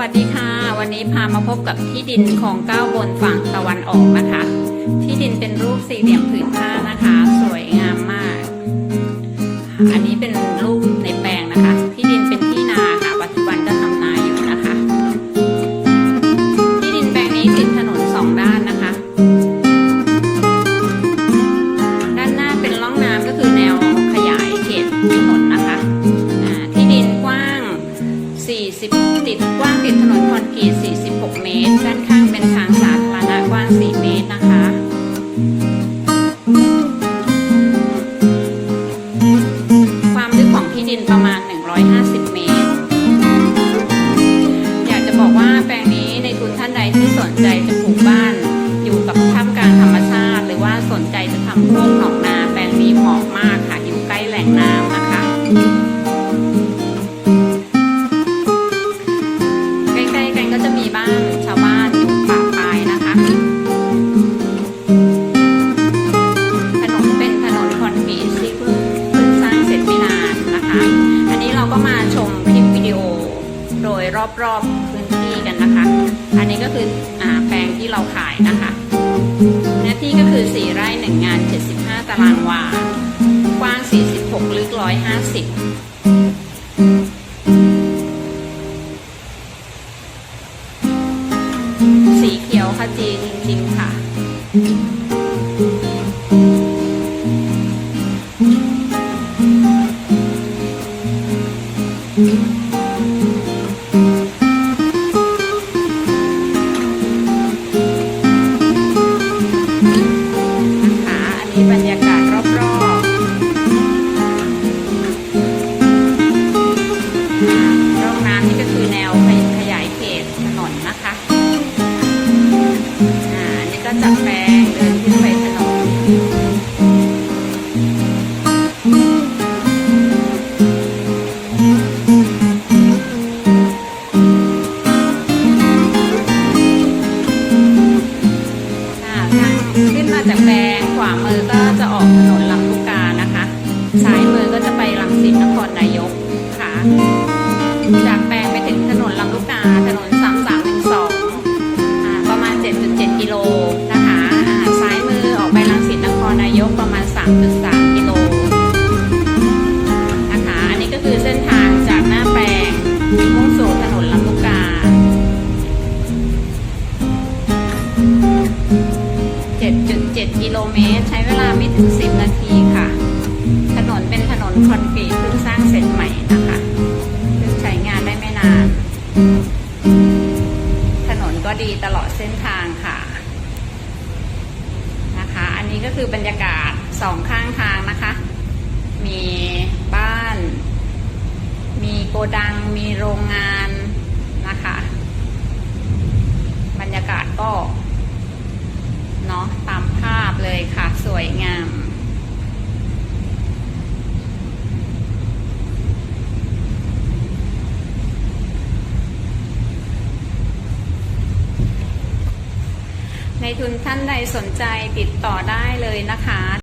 วัสดีค่ะ วันนี้พามาพบกับที่ดินของเก้าบนฝั่งตะวันออกนะคะ ที่ดินเป็นรูปสี่เหลี่ยมผืนผ้า 40 ติดกว้างติดถนนคอนกรีต 46 เมตร ด้านข้างเป็นทางสาธารณะกว้าง 4 เมตรนะคะ ความลึกของที่ดินประมาณ 150 เมตร อยากจะบอกว่าแปลงนี้ในทุนท่านใดที่สนใจจะ โดยรอบๆพื้นที่กันนะคะ อันนี้ก็คืออแปลงที่เราขายนะคะ เนื้อที่ก็คือ 4 ไร่ 1 งาน 75 ตารางวา กว้าง 46 ลึก 150 สีเขียวขจีจริงๆค่ะน อันนี่ก็จับแปลงเดินขึ้นไปถนนอ่าทางขึ้นมาจากแปลงขวามือก็จะออกถนนลำลูกกานะคะ ซ้ายมือก็จะไปลังสิตนครนายกค่ะ จากแปลงไปถึงถนนลำลูกกาถนน 7.7กิโลเมตร ใช้เวลาไม่ถึง 10 นาทีค่ะ ถนนเป็นถนนคอนกรีตเพิ่งสร้างเสร็จใหม่นะคะเพิ่งใช้งานได้ไม่นาน ถนนก็ดีตลอดเส้นทางค่ะนะคะ อันนี้ก็คือบรรยากาศสองข้างทางนะคะ มีบ้าน มีโกดัง มีโรงงานนะคะ บรรยากาศก็ เนาะตามภาพ เลยค่ะ สวยงาม ในทุนท่านใดสนใจติดต่อได้เลยนะคะ